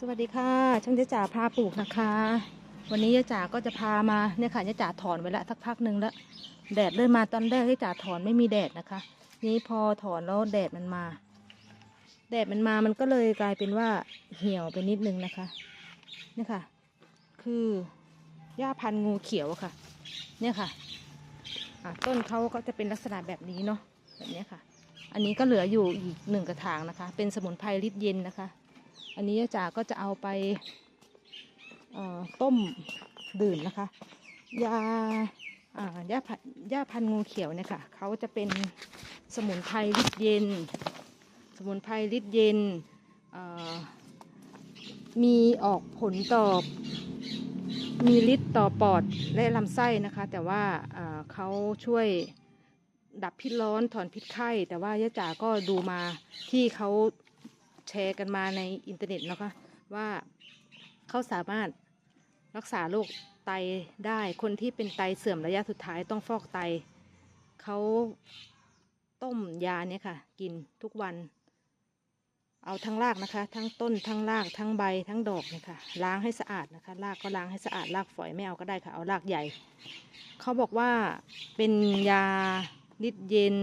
สวัสดีค่ะช่างเจ๊จ๋าพาปลูกนะคะ วันนี้เจ๊จ๋าก็จะพามาเนี่ยค่ะเจ๊จ๋าถอนไว้แล้วสักพักหนึ่งแล้วแดดเริ่มมาตอนแรกเจ๊จ๋าถอนไม่มีแดดนะคะ นี้พอถอนแล้วแดดมันมา แดดมันมามันก็เลยกลายเป็นว่าเหี่ยวไปนิดนึงนะคะเนี่ยค่ะ คือหญ้าพันธุ์งูเขียวค่ะ เนี่ยค่ะะต้นเขาก็จะเป็นลักษณะแบบนี้เนาะแบบนี้ค่ะ อันนี้ก็เหลืออยู่อีกหนึ่งกระถางนะคะ เป็นสมุนไพรริดเย็นนะคะ อันนี้จ๋าก็จะเอาไปต้มดื่มนะคะ ยาอ่ายาพันยาพันงูเขียวเนี่ยค่ะเขาจะเป็นสมุนไพรริดเย็น สมุนไพรริดเย็น มีออกผลต่อมีฤทธิ์ต่อปอดและลำไส้นะคะ แต่ว่าเขาช่วยดับพิษร้อนถอนพิษไข้ แต่ว่ายะจ๋าก็ดูมาที่เขา แชร์กันมาในอินเทอร์เน็ตนะคะว่าเขาสามารถรักษาโรคไตได้คนที่เป็นไตเสื่อมระยะสุดท้ายต้องฟอกไตเขาต้มยาเนี่ยค่ะ กินทุกวัน เอาทั้งรากนะคะ ทั้งต้นทั้งรากทั้งใบทั้งดอกเนี่ยค่ะล้างให้สะอาดนะคะรากก็ล้างให้สะอาดรากฝอยไม่เอาก็ได้ค่ะ เอารากใหญ่เขาบอกว่าเป็นยาฤทธิ์เย็น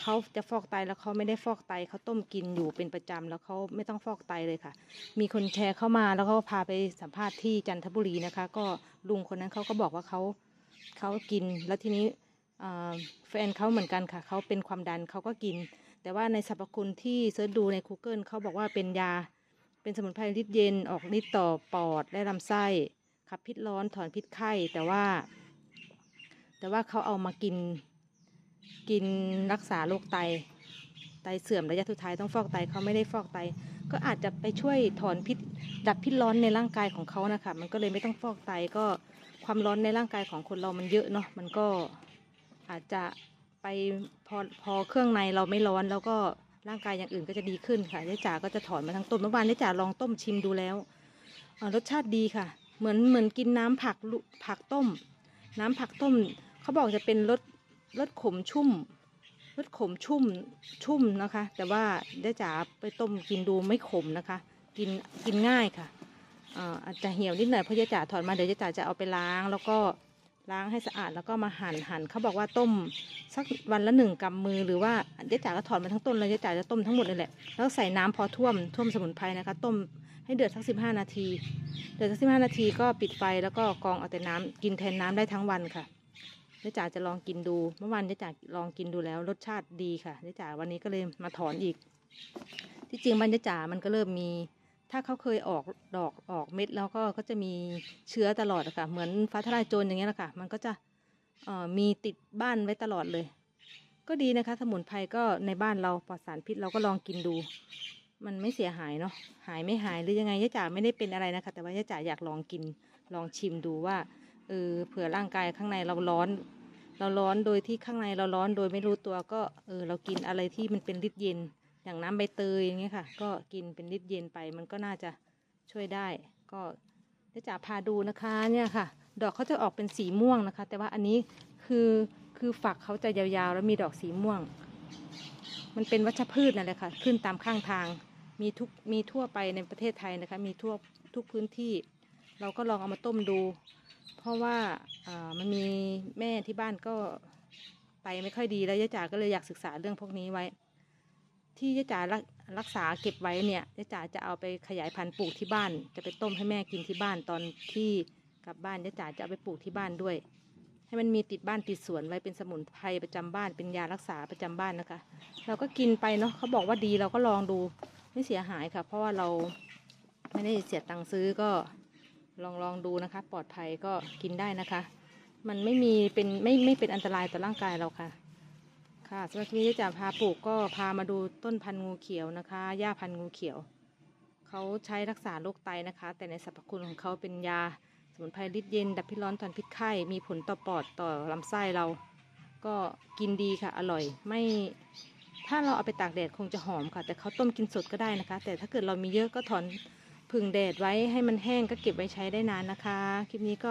เขาจะฟอกไตแล้วเขาไม่ได้ฟอกไตเขาต้มกินอยู่เป็นประจำแล้วเขาไม่ต้องฟอกไตเลยค่ะ มีคนแชร์เข้ามาแล้วก็พาไปสัมภาษณ์ที่จันทบุรีนะคะ ก็ลุงคนนั้นเขาก็บอกว่าเขาเขากิน แล้วทีนี้แฟนเขาเหมือนกันค่ะเขาเป็นความดันเขาก็กิน แต่ว่าในสรรพคุณที่เสิร์ชดูใน Google เขาบอกว่าเป็นยา เป็นสมุนไพรฤทธิ์เย็นออกฤทธิ์ต่อปอดและลำไส้ขับพิษร้อนถอนพิษไข้แต่ว่า แต่ว่าเขาเอามากิน กินรักษาโรคไต ไตเสื่อมระยะสุดท้ายต้องฟอกไตเขาไม่ได้ฟอกไต ก็อาจจะไปช่วยถอนพิษดับพิษร้อนในร่างกายของเขานะคะมันก็เลยไม่ต้องฟอกไตก็ความร้อนในร่างกายของคนเรามันเยอะเนาะมันก็อาจจะไปพอพอเครื่องในเราไม่ร้อนแล้วก็ร่างกายอย่างอื่นก็จะดีขึ้นค่ะยายจ๋าก็จะถอนมาทั้งต้นเมื่อวานยายจ๋าลองต้มชิมดูแล้วรสชาติดีค่ะ เหมือนเหมือนกินน้ำผักผักต้ม น้ำผักต้มเขาบอกจะเป็นรส รสขมชุ่มรสขมชุ่มชุ่มนะคะ แต่ว่าได้จ๋าไปต้มกินดูไม่ขมนะคะ กินกินง่ายค่ะอ่าอาจจะเหี่ยวนิดหน่อยเพราะยายจ๋าถอนมาเดี๋ยวยายจ๋าจะเอาไปล้าง แล้วก็ล้างให้สะอาดแล้วก็มาหั่นหั่นเขาบอกว่าต้มสักวันละหนึ่งกำมือหรือว่ายายจ๋าก็ถอนมาทั้งต้นเลยยายจ๋าจะต้มทั้งหมดเลยแหละแล้วใส่น้ำพอท่วมท่วมสมุนไพรนะคะ ต้มให้เดือดสักสิบห้านาที เดือดสักสิบห้านาทีก็ปิดไฟแล้วก็กรองเอาแต่น้ำกินแทนน้ำได้ทั้งวันค่ะ เจ๊จ๋าจะลองกินดู เมื่อวานเจ๊จ๋าลองกินดูแล้ว รสชาติดีค่ะเจ๊จ๋าวันนี้ก็เลยมาถอนอีก ที่จริงบ้านเจ๊จ๋ามันก็เริ่มมี ถ้าเขาเคยออกดอกออกเม็ดแล้วก็ก็จะมีเชื้อตลอดค่ะ เหมือนฟ้าทลายโจรอย่างเงี้ยแหละค่ะ มันก็จะเอ่อมีติดบ้านไว้ตลอดเลย ก็ดีนะคะ สมุนไพรก็ในบ้านเราปลอดสารพิษเราก็ลองกินดู มันไม่เสียหายเนาะหายไม่หายหรือยังไงยะจ๋าไม่ได้เป็นอะไรนะคะ แต่ว่ายะจ๋าอยากลองกินลองชิมดูว่า เออเผื่อร่างกายข้างในเราร้อน เราร้อนโดยที่ข้างในเราร้อนโดยไม่รู้ตัวก็เออเรากินอะไรที่มันเป็นฤทธิ์เย็น อย่างน้ำใบเตยอย่างเงี้ยค่ะ ก็กินเป็นฤทธิ์เย็นไปมันก็น่าจะช่วยได้ ก็เดี๋ยะจ๋าพาดูนะคะเนี่ยค่ะ ดอกเขาจะออกเป็นสีม่วงนะคะ แต่ว่าอันนี้คือคือฝักเขาจะยาวๆ แล้วมีดอกสีม่วง มันเป็นวัชพืชนั่นแหละค่ะ ขึ้นตามข้างทางมีทุกมีทั่วไปในประเทศไทยนะคะ มีทั่วทุกพื้นที่ เราก็ลองเอามาต้มดู เพราะว่ามันมีแม่ที่บ้านก็ไปไม่ค่อยดีแล้วยะจ๋าก็เลยอยากศึกษาเรื่องพวกนี้ไว้ ที่ยะจ๋ารักรักษาเก็บไว้เนี่ยยะจ๋าจะเอาไปขยายพันธุ์ปลูกที่บ้าน จะไปต้มให้แม่กินที่บ้านตอนที่กลับบ้านยะจ๋าจะเอาไปปลูกที่บ้านด้วย ให้มันมีติดบ้านติดสวนไว้เป็นสมุนไพรประจำบ้านเป็นยารักษาประจำบ้านนะคะ เราก็กินไปเนาะเขาบอกว่าดีเราก็ลองดูไม่เสียหายค่ะ เพราะว่าเราไม่ได้เสียตังค์ซื้อก็ ลองลองดูนะคะ ปลอดภัยก็กินได้นะคะ มันไม่มีเป็นไม่ไม่เป็นอันตรายต่อร่างกายเราค่ะ ค่ะสำหรับคลิปนี้จะพาปลูกก็พามาดูต้นพันธุ์งูเขียวนะคะหญ้าพันธุ์งูเขียวเขาใช้รักษาโรคไตนะคะ แต่ในสรรพคุณของเขาเป็นยาสมุนไพรฤทธิ์เย็น ดับพิษร้อนถอนพิษไข้มีผลต่อปอดต่อลำไส้เรา ก็กินดีค่ะ อร่อยไม่ถ้าเราเอาไปตากแดดคงจะหอมค่ะ แต่เขาต้มกินสดก็ได้นะคะ แต่ถ้าเกิดเรามีเยอะก็ถอน ผึ่งแดดไว้ให้มันแห้งก็เก็บไว้ใช้ได้นานนะคะ คลิปนี้ก็